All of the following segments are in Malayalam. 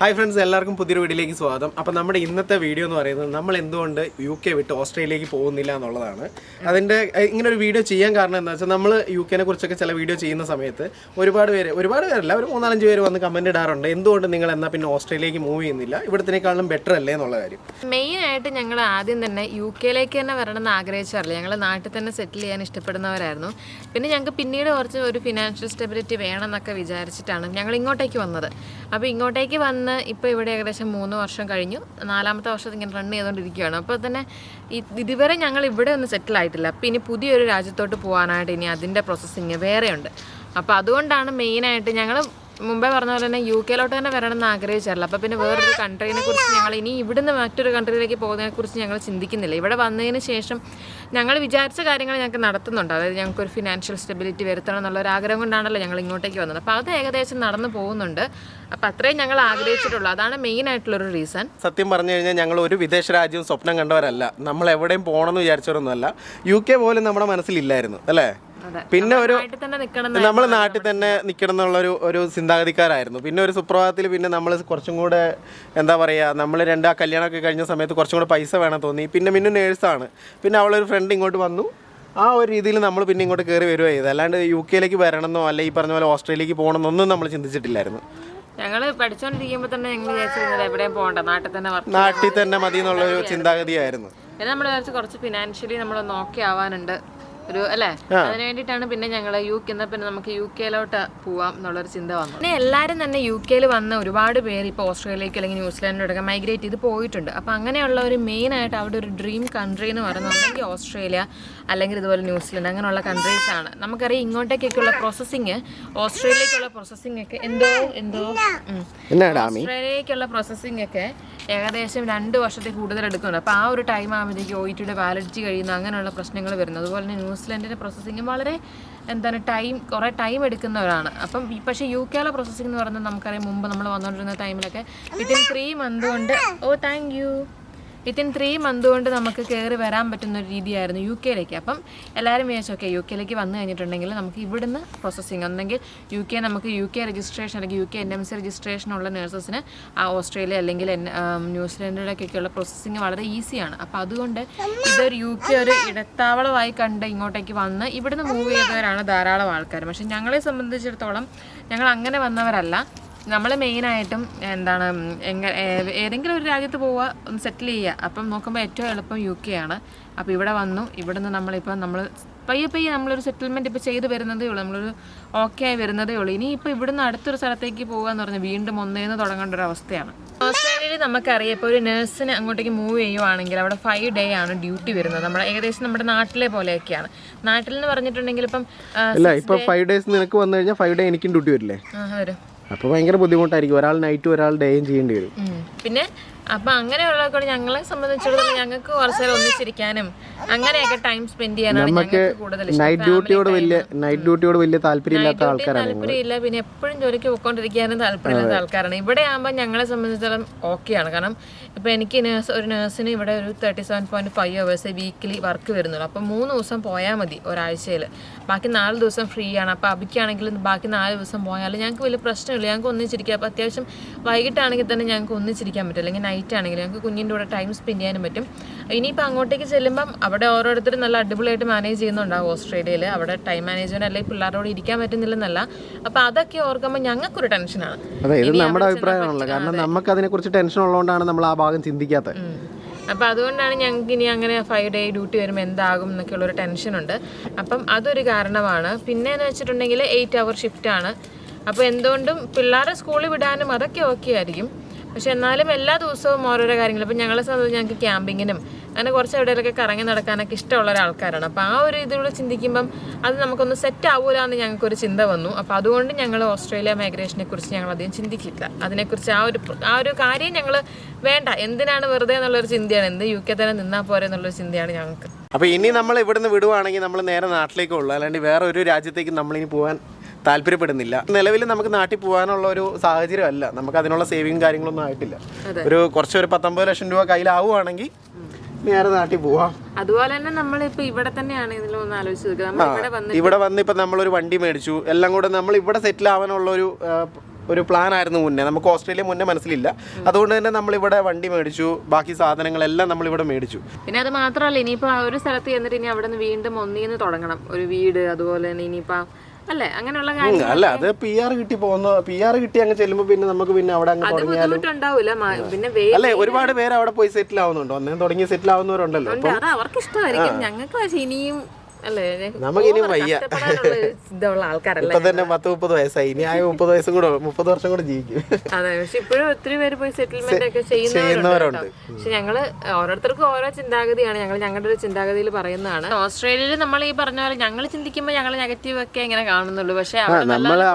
ഹായ് ഫ്രണ്ട്സ് എല്ലാവർക്കും പുതിയൊരു വീഡിയോയിലേക്ക് സ്വാഗതം. അപ്പോൾ നമ്മുടെ ഇന്നത്തെ വീഡിയോ എന്ന് പറയുന്നത് നമ്മൾ എന്തുകൊണ്ട് യു കെ വിട്ട് ഓസ്ട്രേലിയയിലേക്ക് പോകുന്നില്ല എന്നുള്ളതാണ്. അതിന്റെ ഇങ്ങനെ ഒരു വീഡിയോ ചെയ്യാൻ കാരണം എന്താ വെച്ചാൽ നമ്മൾ യു കെനെ കുറിച്ചൊക്കെ ചില വീഡിയോ ചെയ്യുന്ന സമയത്ത് ഒരുപാട് പേര് ഒരുപാട് പേരല്ല ഒരു മൂന്നാലഞ്ച് പേര് വന്ന് കമന്റ് ഇടാറുണ്ട്. എന്തുകൊണ്ട് നിങ്ങൾ എന്നാൽ പിന്നെ ഓസ്ട്രേലിയയിലേക്ക് മൂവ് ചെയ്യുന്നില്ല? ഇവിടത്തിനേക്കാളും ബെറ്റർ അല്ലേ എന്നുള്ള കാര്യം. മെയിൻ ആയിട്ട് ഞങ്ങൾ ആദ്യം തന്നെ യു കെയിലേക്ക് തന്നെ വരണം എന്ന് ആഗ്രഹിച്ചാറില്ല. ഞങ്ങൾ നാട്ടിൽ തന്നെ സെറ്റിൽ ചെയ്യാൻ ഇഷ്ടപ്പെടുന്നവരായിരുന്നു. പിന്നെ ഞങ്ങൾക്ക് പിന്നീട് കുറച്ച് ഒരു ഫിനാൻഷ്യൽ സ്റ്റെബിലിറ്റി വേണം എന്നൊക്കെ വിചാരിച്ചിട്ടാണ് ഞങ്ങൾ ഇങ്ങോട്ടേക്ക് വന്നത്. അപ്പോൾ ഇങ്ങോട്ടേക്ക് വന്ന് ഇപ്പോൾ ഇവിടെ ഏകദേശം മൂന്ന് വർഷം കഴിഞ്ഞു. നാലാമത്തെ വർഷം ഇങ്ങനെ റൺ ചെയ്തുകൊണ്ടിരിക്കുകയാണ് അപ്പോൾ തന്നെ ഇതുവരെ ഞങ്ങൾ ഇവിടെ ഒന്നും സെറ്റിൽ ആയിട്ടില്ല. അപ്പോൾ ഇനി പുതിയൊരു രാജ്യത്തോട്ട് പോകാനായിട്ട് ഇനി അതിന്റെ പ്രോസസ്സിങ് വേറെയുണ്ട്. അപ്പോൾ അതുകൊണ്ടാണ് മെയിനായിട്ട് ഞങ്ങൾ മുമ്പേ പറഞ്ഞ പോലെ തന്നെ യു കെയിലോട്ട് തന്നെ വരണം എന്ന് ആഗ്രഹിച്ചാറില്ല അപ്പോൾ പിന്നെ വേറൊരു കൺട്രീനെ കുറിച്ച് ഞങ്ങൾ ഇനി ഇവിടുന്ന് മറ്റൊരു കൺട്രിയിലേക്ക് പോകുന്നതിനെ കുറിച്ച് ഞങ്ങൾ ചിന്തിക്കുന്നില്ല. ഇവിടെ വന്നതിന് ശേഷം ഞങ്ങൾ വിചാരിച്ച കാര്യങ്ങൾ ഞങ്ങൾക്ക് നടത്തുന്നുണ്ട്. അതായത് ഞങ്ങൾക്ക് ഒരു ഫിനാൻഷ്യൽ സ്റ്റെബിലിറ്റി വരുത്തണം എന്നുള്ള ഒരു ആഗ്രഹം കൊണ്ടാണല്ലോ ഞങ്ങൾ ഇങ്ങോട്ടേക്ക് വന്നത്. അപ്പോൾ അത് ഏകദേശം നടന്നു പോകുന്നുണ്ട്. അപ്പോൾ അത്രയും ഞങ്ങൾ ആഗ്രഹിച്ചിട്ടുള്ളൂ. അതാണ് മെയിൻ ആയിട്ടുള്ള ഒരു റീസൺ സത്യം പറഞ്ഞു കഴിഞ്ഞാൽ ഞങ്ങൾ ഒരു വിദേശ രാജ്യവും സ്വപ്നം കണ്ടവരല്ല. നമ്മൾ എവിടെയും പോകണമെന്ന് വിചാരിച്ചവരൊന്നുമല്ല. യു കെ പോലും നമ്മുടെ മനസ്സിലില്ലായിരുന്നു. അല്ലേ? പിന്നെ ഒരു നമ്മൾ നാട്ടിൽ തന്നെ നിൽക്കണം എന്നുള്ള ഒരു ചിന്താഗതിക്കാരായിരുന്നു. പിന്നെ ഒരു സുപ്രഭാതത്തിൽ പിന്നെ നമ്മൾ കുറച്ചും കൂടെ എന്താ പറയുക നമ്മൾ രണ്ട് ആ കല്യാണമൊക്കെ കഴിഞ്ഞ സമയത്ത് കുറച്ചും കൂടെ പൈസ വേണം തോന്നി. പിന്നെ മിന്നു നേഴ്സാണ്. പിന്നെ അവളൊരു ഫ്രണ്ട് ഇങ്ങോട്ട് വന്നു. ആ ഒരു രീതിയിൽ നമ്മൾ പിന്നെ ഇങ്ങോട്ട് കയറി വരിക ചെയ്തു അല്ലാണ്ട് യു കെയിലേക്ക് വരണമെന്നോ അല്ലെ ഈ പറഞ്ഞ പോലെ ഓസ്ട്രേലിയക്ക് പോകണമെന്നൊന്നും നമ്മൾ ചിന്തിച്ചിട്ടില്ലായിരുന്നു. ഞങ്ങൾ പഠിച്ചുകൊണ്ടിരിക്കുമ്പോൾ തന്നെ ഞങ്ങൾ വിചാരിച്ചിരുന്നില്ല എവിടെയും പോകണ്ട നാട്ടിൽ തന്നെ നാട്ടിൽ തന്നെ മതി എന്നുള്ളൊരു ചിന്താഗതിയായിരുന്നു. പിന്നെ നമ്മൾ വിചാരിച്ചു കുറച്ച് ഫിനാൻഷ്യലി നമ്മൾ നോക്കി ആവാനുണ്ട്. ഒരു അല്ലേ? അതിന് വേണ്ടിട്ടാണ് പിന്നെ ഞങ്ങൾ യു കെ എന്നാൽ പിന്നെ നമുക്ക് യു കെയിലോട്ട് പോവാം എന്നുള്ളൊരു ചിന്ത വന്നു. പിന്നെ എല്ലാവരും തന്നെ യു കെയിൽ വന്ന ഒരുപാട് പേര് ഇപ്പോൾ ഓസ്ട്രേലിയക്ക് അല്ലെങ്കിൽ ന്യൂസിലാൻഡിലൊക്കെ മൈഗ്രേറ്റ് ചെയ്ത് പോയിട്ടുണ്ട്. അപ്പോൾ അങ്ങനെയുള്ള ഒരു മെയിൻ ആയിട്ട് അവിടെ ഒരു ഡ്രീം കൺട്രി എന്ന് പറയുന്നത് ഒന്നെങ്കിൽ ഓസ്ട്രേലിയ അല്ലെങ്കിൽ ഇതുപോലെ ന്യൂസിലൻഡ് അങ്ങനെയുള്ള കൺട്രീസ് ആണ്. നമുക്കറിയാം ഇങ്ങോട്ടേക്കൊക്കെയുള്ള പ്രോസസ്സിങ് ഓസ്ട്രേലിയക്കുള്ള പ്രോസസ്സിംഗ് ഒക്കെ എന്തോ എന്തോ ഉം. ഓസ്ട്രേലിയക്കുള്ള പ്രോസസ്സിംഗ് ഒക്കെ ഏകദേശം രണ്ട് വർഷത്തെ കൂടുതൽ എടുക്കുന്നുണ്ട്. അപ്പോൾ ആ ഒരു ടൈം ആകുമ്പോഴത്തേക്ക് ഒ ടിയുടെ വാലിഡിറ്റി കഴിയുന്ന അങ്ങനെയുള്ള പ്രശ്നങ്ങൾ വരുന്നത് അതുപോലെ തന്നെ ന്യൂസിലൻഡിന്റെ പ്രോസസ്സിങ്ങും വളരെ എന്താണ് ടൈം കുറേ ടൈം എടുക്കുന്നവരാണ്. അപ്പം പക്ഷേ യു കെയിലെ പ്രോസസ്സിംഗ് എന്ന് പറയുന്നത് നമുക്കറിയാം മുമ്പ് നമ്മൾ വന്നുകൊണ്ടിരുന്ന ടൈമിലൊക്കെ വിത്തിൻ ത്രീ മന്ത് കൊണ്ട് ഓ thank you within three month കൊണ്ട് നമുക്ക് കയറി വരാൻ പറ്റുന്ന ഒരു രീതിയായിരുന്നു യു കെയിലേക്ക് അപ്പം എല്ലാവരും വിചാരിച്ചു ഓക്കെ യു കെയിലേക്ക് വന്നു കഴിഞ്ഞിട്ടുണ്ടെങ്കിൽ നമുക്ക് ഇവിടുന്ന് പ്രോസസ്സിങ് ഒന്നെങ്കിൽ യു കെ നമുക്ക് യു കെ രജിസ്ട്രേഷൻ അല്ലെങ്കിൽ U K N M C registration ഉള്ള നേഴ്സസിന് ആ ഓസ്ട്രേലിയ അല്ലെങ്കിൽ ന്യൂസിലൻഡിലേക്കൊക്കെയുള്ള പ്രോസസ്സിങ് വളരെ ഈസിയാണ് അപ്പോൾ അതുകൊണ്ട് ഇതൊരു യു കെ ഒരു ഇടത്താവളമായി കണ്ട് ഇങ്ങോട്ടേക്ക് വന്ന് ഇവിടുന്ന് മൂവ് ചെയ്തവരാണ് ധാരാളം ആൾക്കാർ പക്ഷെ ഞങ്ങളെ സംബന്ധിച്ചിടത്തോളം ഞങ്ങൾ അങ്ങനെ വന്നവരല്ല. നമ്മൾ മെയിനായിട്ടും എന്താണ് എങ്ങ ഏതെങ്കിലും ഒരു രാജ്യത്ത് പോവുക ഒന്ന് സെറ്റിൽ ചെയ്യുക അപ്പം നോക്കുമ്പോൾ ഏറ്റവും എളുപ്പം യു കെ ആണ്. അപ്പോൾ ഇവിടെ വന്നു. ഇവിടെ നിന്ന് നമ്മളിപ്പോൾ നമ്മൾ പയ്യെ പയ്യെ നമ്മളൊരു സെറ്റിൽമെന്റ് ഇപ്പോൾ ചെയ്ത് വരുന്നതേ ഉള്ളൂ. നമ്മളൊരു ഓക്കെ ആയി വരുന്നതേ ഉള്ളൂ. ഇനിയിപ്പോൾ ഇവിടുന്ന് അടുത്തൊരു സ്ഥലത്തേക്ക് പോകുക എന്ന് പറഞ്ഞാൽ വീണ്ടും ഒന്നേന്ന് തുടങ്ങേണ്ട ഒരു അവസ്ഥയാണ്. ഓസ്ട്രേലിയയിൽ നമുക്കറിയാം ഇപ്പോൾ ഒരു നഴ്സിന് അങ്ങോട്ടേക്ക് മൂവ് ചെയ്യുവാണെങ്കിൽ അവിടെ ഫൈവ് ഡേ ആണ് ഡ്യൂട്ടി വരുന്നത്. നമ്മുടെ ഏകദേശം നമ്മുടെ നാട്ടിലെ പോലെയൊക്കെയാണ്. നാട്ടിൽ എന്ന് പറഞ്ഞിട്ടുണ്ടെങ്കിൽ ഇപ്പം ഫൈവ് ഡേയ്സ് നിനക്ക് വന്നു കഴിഞ്ഞാൽ ഫൈവ് ഡേ എനിക്കും ഡ്യൂട്ടി വരില്ലേ? ആ, വരും. അപ്പോൾ ഭയങ്കര ബുദ്ധിമുട്ടായിരിക്കും ഒരാൾ നൈറ്റും ഒരാൾ ഡേയും ചെയ്യേണ്ടി വരും. പിന്നെ അപ്പൊ അങ്ങനെയുള്ളതൊക്കെ ഞങ്ങളെ സംബന്ധിച്ചിടത്തോളം ഞങ്ങൾക്ക് കുറച്ച് നേരം ഒന്നിച്ചിരിക്കാനും അങ്ങനെയൊക്കെ ടൈം സ്പെൻഡ് ചെയ്യാനാണ് കൂടുതൽ നൈറ്റ് ഡ്യൂട്ടിയോട് വലിയ നൈറ്റ് ഡ്യൂട്ടിയോട് വലിയ താല്പര്യമില്ലാത്ത ആൾക്കാരാണ് താല്പര്യമില്ല. പിന്നെ എപ്പോഴും ജോലിക്ക് പോയിക്കൊണ്ടിരിക്കാനും താല്പര്യമില്ലാത്ത ആൾക്കാരാണ്. ഇവിടെ ആകുമ്പോൾ ഞങ്ങളെ സംബന്ധിച്ചിടത്തോളം ഓക്കെയാണ് കാരണം ഇപ്പൊ എനിക്ക് നേഴ്സ് ഒരു നേഴ്സിന് ഇവിടെ ഒരു thirty seven point five hours weekly work വരുന്നുള്ളൂ. അപ്പം മൂന്ന് ദിവസം പോയാൽ മതി ഒരാഴ്ചയിൽ ബാക്കി നാല് ദിവസം ഫ്രീ ആണ്. അപ്പോൾ അബിക്കാണെങ്കിലും ബാക്കി നാല് ദിവസം പോയാൽ ഞങ്ങൾക്ക് വലിയ പ്രശ്നമില്ല. ഞങ്ങൾക്ക് ഒന്നിച്ചിരിക്കാം അപ്പോൾ അത്യാവശ്യം വൈകിട്ടാണെങ്കിൽ തന്നെ ഞങ്ങൾക്ക് ഒന്നിച്ചിരിക്കാൻ പറ്റും. അല്ലെങ്കിൽ നൈറ്റ് ആണെങ്കിലും ഞങ്ങൾക്ക് കുഞ്ഞിന്റെ കൂടെ ടൈം സ്പെൻഡ് ചെയ്യാനും പറ്റും. ഇനിയിപ്പോൾ അങ്ങോട്ടേക്ക് ചെല്ലുമ്പം അവിടെ ഓരോരുത്തരും നല്ല അടിപൊളിയായിട്ട് മാനേജ് ചെയ്യുന്നുണ്ടാവും ഓസ്ട്രേലിയയിൽ. അവിടെ ടൈം മാനേജ്മെന്റ് അല്ലെങ്കിൽ പിള്ളേരോട് ഇരിക്കാൻ പറ്റുന്നില്ലെന്നല്ല. അപ്പോൾ അതൊക്കെ ഓർക്കുമ്പോൾ ഞങ്ങൾക്കൊരു ടെൻഷനാണ് അതെ ഇത് നമ്മുടെ അഭിപ്രായമാണല്ലോ. കാരണം നമുക്ക് അതിനെക്കുറിച്ച് ടെൻഷൻ ഉള്ളതുകൊണ്ടാണ് നമ്മൾ ആ ഭാഗം ചിന്തിക്കാത്തത്. അപ്പം അതുകൊണ്ടാണ് ഞങ്ങൾക്ക് ഇനി അങ്ങനെ ഫൈവ് ഡേ ഡ്യൂട്ടി വരുമ്പോൾ എന്താകും എന്നൊക്കെയുള്ളൊരു ടെൻഷനുണ്ട് അപ്പം അതൊരു കാരണമാണ്. പിന്നെ എന്ന് വെച്ചിട്ടുണ്ടെങ്കിൽ എയ്റ്റ് അവർ ഷിഫ്റ്റാണ് അപ്പോൾ എന്തുകൊണ്ടും പിള്ളേരെ സ്കൂളിൽ വിടാനും അതൊക്കെ ഓക്കെ ആയിരിക്കും. പക്ഷെ എന്നാലും എല്ലാ ദിവസവും ഓരോരോ കാര്യങ്ങൾ. ഇപ്പം ഞങ്ങളെ സംബന്ധിച്ച് ഞങ്ങൾക്ക് ക്യാമ്പിങ്ങിനും അങ്ങനെ കുറച്ച് എവിടെയൊക്കെ കറങ്ങി നടക്കാനൊക്കെ ഇഷ്ടമുള്ള ഒരാൾക്കാരാണ്. അപ്പോൾ ആ ഒരു ഇതിലൂടെ ചിന്തിക്കുമ്പം അത് നമുക്കൊന്ന് സെറ്റ് ആവൂല എന്ന് ഞങ്ങൾക്കൊരു ചിന്ത വന്നു. അപ്പോൾ അതുകൊണ്ട് ഞങ്ങൾ ഓസ്ട്രേലിയ മൈഗ്രേഷനെ കുറിച്ച് ഞങ്ങൾ അധികം ചിന്തിക്കില്ല. അതിനെക്കുറിച്ച് ആ ഒരു ആ ഒരു കാര്യം ഞങ്ങൾ വേണ്ട. എന്തിനാണ് വെറുതെ എന്നുള്ളൊരു ചിന്തയാണ്. എന്ത് യു കെ തന്നെ നിന്നാൽ പോരെ എന്നുള്ളൊരു ചിന്തയാണ് ഞങ്ങൾക്ക്. അപ്പോൾ ഇനി നമ്മൾ ഇവിടുന്ന് വിടുവാണെങ്കിൽ നമ്മൾ നേരെ നാട്ടിലേക്ക് ഉള്ളൂ. അല്ലാണ്ട് വേറെ ഒരു രാജ്യത്തേക്ക് നമ്മളിനി പോകാൻ താല്പര്യപ്പെടുന്നില്ല. നിലവിൽ നമുക്ക് നാട്ടിൽ പോകാനുള്ള ഒരു സാഹചര്യം അല്ല നമുക്ക് അതിനുള്ള സേവിങ് കാര്യങ്ങളൊന്നും ആയിട്ടില്ല. ഒരു കുറച്ച് ഒരു പത്തൊമ്പത് ലക്ഷം രൂപ കയ്യിലാവുകയാണെങ്കിൽ നേരെ നാട്ടിൽ പോവാം. അതുപോലെ തന്നെ നമ്മൾ ഇപ്പൊ ഇവിടെ തന്നെയാണ് ഇതിലൊന്ന് ആലോചിച്ചത് ഇവിടെ വന്ന് ഇപ്പൊ ഒരു നമ്മളൊരു വണ്ടി മേടിച്ചു. എല്ലാം കൂടെ നമ്മൾ ഇവിടെ സെറ്റിൽ ആവാനുള്ള ഒരു ഒരു പ്ലാൻ ആയിരുന്നു മുന്നേ. നമുക്ക് ഓസ്ട്രേലിയ മുന്നേ മനസ്സിലില്ല. അതുകൊണ്ട് തന്നെ നമ്മൾ ഇവിടെ വണ്ടി മേടിച്ചു. ബാക്കി സാധനങ്ങളെല്ലാം നമ്മൾ ഇവിടെ മേടിച്ചു. പിന്നെ അത് മാത്രമല്ല ഇനിയിപ്പോ ഒരു സ്ഥലത്ത് ചെന്നിട്ട് ഇനി അവിടെ നിന്ന് വീണ്ടും ഒന്നിന്ന് തുടങ്ങണം. ഒരു വീട് അതുപോലെ തന്നെ ഇനിയിപ്പോൾ അല്ലേ? അങ്ങനെയുള്ള കാര്യങ്ങൾ കാര്യം അല്ല അത് പി ആർ കിട്ടി പോകുന്ന പി ആർ കിട്ടി അങ്ങ് ചെല്ലുമ്പോൾ പിന്നെ നമുക്ക് പിന്നെ അവിടെ അങ്ങ് തുടങ്ങിയാലും ബുദ്ധിമുട്ടുണ്ടാവില്ല മ- പിന്നെ വേ അല്ലേ ഒരുപാട് പേര് അവിടെ പോയി സെറ്റിൽ ആവുന്നുണ്ടോ. അന്നേരം തുടങ്ങി സെറ്റിൽ ആവുന്നവരുണ്ടല്ലോ. ഉണ്ട്. അത് അവർക്ക് ഇഷ്ടമായിരിക്കും ഞങ്ങൾക്ക് പക്ഷേ ഇനിയും നമുക്കിനി വയ്യ. ഇപ്പൊ തന്നെ പത്ത് മുപ്പത് വയസ്സായി. ഇനി ആ മുപ്പത് വയസ്സും കൂടെ മുപ്പത് വർഷം കൂടെ ജീവിക്കും. അതെ പക്ഷെ ഇപ്പോഴും ഒത്തിരി പേര് പോയി സെറ്റിൽമെന്റ് ഒക്കെ ചെയ്യുന്നവരുണ്ട്. പക്ഷെ ഞങ്ങൾ ഓരോരുത്തർക്കും ഓരോ ചിന്താഗതിയാണ്. ഞങ്ങൾ ഞങ്ങളുടെ ഒരു ചിന്താഗതിയിൽ പറയുന്നതാണ്. ഓസ്ട്രേലിയയിൽ നമ്മൾ ഈ പറഞ്ഞ പോലെ ഞങ്ങൾ ചിന്തിക്കുമ്പോൾ ഞങ്ങൾ നെഗറ്റീവ് ഒക്കെ ഇങ്ങനെ കാണുന്നുള്ളൂ. പക്ഷെ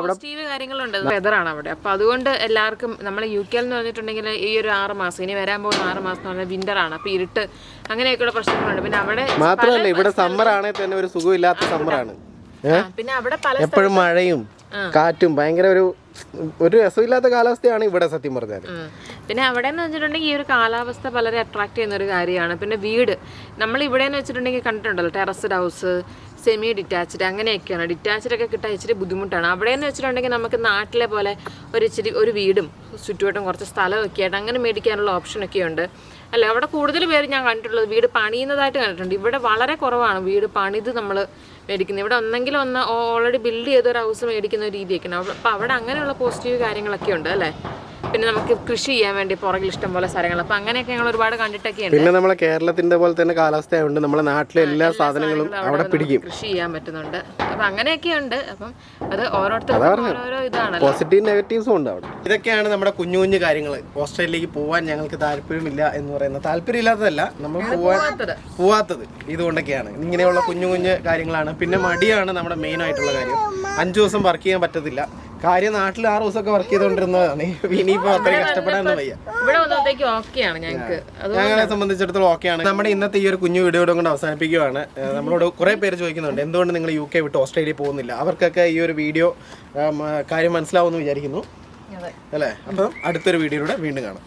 പോസിറ്റീവ് കാര്യങ്ങളുണ്ട്. വെതറാണ് അവിടെ. അപ്പൊ അതുകൊണ്ട് എല്ലാവർക്കും നമ്മൾ യു കെ എന്ന് പറഞ്ഞിട്ടുണ്ടെങ്കിൽ ഈ ഒരു ആറ് മാസം ഇനി വരാൻ പോകുന്ന ആറ് മാസം എന്ന് പറഞ്ഞാൽ വിന്റർ ആണ്. അപ്പൊ ഇരുട്ട് അങ്ങനെയൊക്കെയുള്ള പ്രശ്നങ്ങളുണ്ട്. പിന്നെ അവിടെ മാത്രമല്ല ഇവിടെ സമ്മർ ആണെങ്കിൽ തന്നെ ഒരു സുഖമില്ലാത്ത സമ്മറാണ്. പിന്നെ അവിടെ പല എപ്പോഴും മഴയും കാറ്റും ഭയങ്കര ഒരു ഒരു രസമില്ലാത്ത കാലാവസ്ഥയാണ് ഇവിടെ സത്യം പറഞ്ഞാൽ പിന്നെ അവിടെ എന്ന് വെച്ചിട്ടുണ്ടെങ്കിൽ ഈ ഒരു കാലാവസ്ഥ വളരെ അട്രാക്ട് ചെയ്യുന്ന ഒരു കാര്യമാണ്. പിന്നെ വീട്. നമ്മൾ ഇവിടെ എന്ന് വെച്ചിട്ടുണ്ടെങ്കിൽ കണ്ടിട്ടുണ്ടല്ലോ ടെറസ്ഡ് ഹൗസ് സെമി ഡിറ്റാച്ച്ഡ് അങ്ങനെയൊക്കെയാണ്. ഡിറ്റാച്ച്ഡ് ഒക്കെ കിട്ടാൻ ഇച്ചിരി ബുദ്ധിമുട്ടാണ്. അവിടെ എന്ന് വെച്ചിട്ടുണ്ടെങ്കിൽ നമുക്ക് നാട്ടിലെ പോലെ ഒരു ഇച്ചിരി ഒരു വീടും ചുറ്റുവട്ടം കുറച്ച് സ്ഥലമൊക്കെ ആയിട്ട് അങ്ങനെ മേടിക്കാനുള്ള ഓപ്ഷനൊക്കെ ഉണ്ട് അല്ല അവിടെ കൂടുതൽ പേര് ഞാൻ കണ്ടിട്ടുള്ളത് വീട് പണിയുന്നതായിട്ട് കണ്ടിട്ടുണ്ട്. ഇവിടെ വളരെ കുറവാണ് വീട് പണിത് നമ്മൾ മേടിക്കുന്നത്. ഇവിടെ ഒന്നെങ്കിലും ഒന്ന് ഓൾറെഡി ബിൽഡ് ചെയ്ത ഒരു ഹൗസ് മേടിക്കുന്ന ഒരു രീതിയൊക്കെയാണ്. അപ്പോൾ അവിടെ അങ്ങനെയുള്ള പോസിറ്റീവ് കാര്യങ്ങളൊക്കെ ഉണ്ട് അല്ലേ? പിന്നെ നമുക്ക് കൃഷി ചെയ്യാൻ വേണ്ടി പുറകിൽ ഇഷ്ടം പോലെ സ്ഥലങ്ങൾ. അപ്പൊ അങ്ങനെയൊക്കെ ഞങ്ങൾ ഒരുപാട് കണ്ടിട്ടൊക്കെ പിന്നെ നമ്മളെ കേരളത്തിന്റെ പോലെ തന്നെ കാലാവസ്ഥ ഉണ്ട് നമ്മുടെ നാട്ടിലെ എല്ലാ സാധനങ്ങളും അവിടെ പിടിക്കും. കൃഷി ചെയ്യാൻ പറ്റുന്നുണ്ട്. അപ്പൊ അങ്ങനെയൊക്കെ ഉണ്ട് അപ്പം അത് ഓരോരുത്തർക്കും ഓരോരോ ഇതാണ് പോസിറ്റീവ് നെഗറ്റീവ്സും ഉണ്ട് അവിടെ. ഇതൊക്കെയാണ് നമ്മുടെ കുഞ്ഞു കുഞ്ഞു കാര്യങ്ങൾ ഓസ്ട്രേലിയയിലേക്ക് പോവാൻ ഞങ്ങൾക്ക് താല്പര്യമില്ല എന്ന് പറയുന്നത് താല്പര്യമില്ലാത്തതല്ല നമ്മൾ പോവാൻ പോവാത്തത്. പോവാത്തത് ഇതുകൊണ്ടൊക്കെയാണ്. ഇങ്ങനെയുള്ള കുഞ്ഞു കുഞ്ഞു കാര്യങ്ങളാണ്. പിന്നെ മടിയാണ് നമ്മുടെ മെയിൻ ആയിട്ടുള്ള കാര്യം. അഞ്ചു ദിവസം വർക്ക് ചെയ്യാൻ പറ്റത്തില്ല. കാര്യം നാട്ടിൽ ആറ് ദിവസമൊക്കെ വർക്ക് ചെയ്തോണ്ടിരുന്നതാണ് ഇനിയിപ്പോൾ അത്രയും കഷ്ടപ്പെടാനൊന്നും വയ്യ. ഇവിടെ വന്നപ്പോഴത്തേക്ക് ഓക്കെയാണ് ഞങ്ങൾക്ക് ഞങ്ങളെ സംബന്ധിച്ചിടത്തോളം ഓക്കെയാണ് നമ്മുടെ ഇന്നത്തെ ഈ ഒരു കുഞ്ഞു വീഡിയോ കൊണ്ട് അവസാനിപ്പിക്കുകയാണ് നമ്മളോട് കുറെ പേര് ചോദിക്കുന്നുണ്ട് എന്തുകൊണ്ട് നിങ്ങൾ യു കെ വിട്ട് ഓസ്ട്രേലിയ പോകുന്നില്ല? അവർക്കൊക്കെ ഈ ഒരു വീഡിയോ കാര്യം മനസ്സിലാവുമെന്ന് വിചാരിക്കുന്നു. അല്ലേ? അപ്പം അടുത്തൊരു വീഡിയോയിലൂടെ വീണ്ടും കാണാം.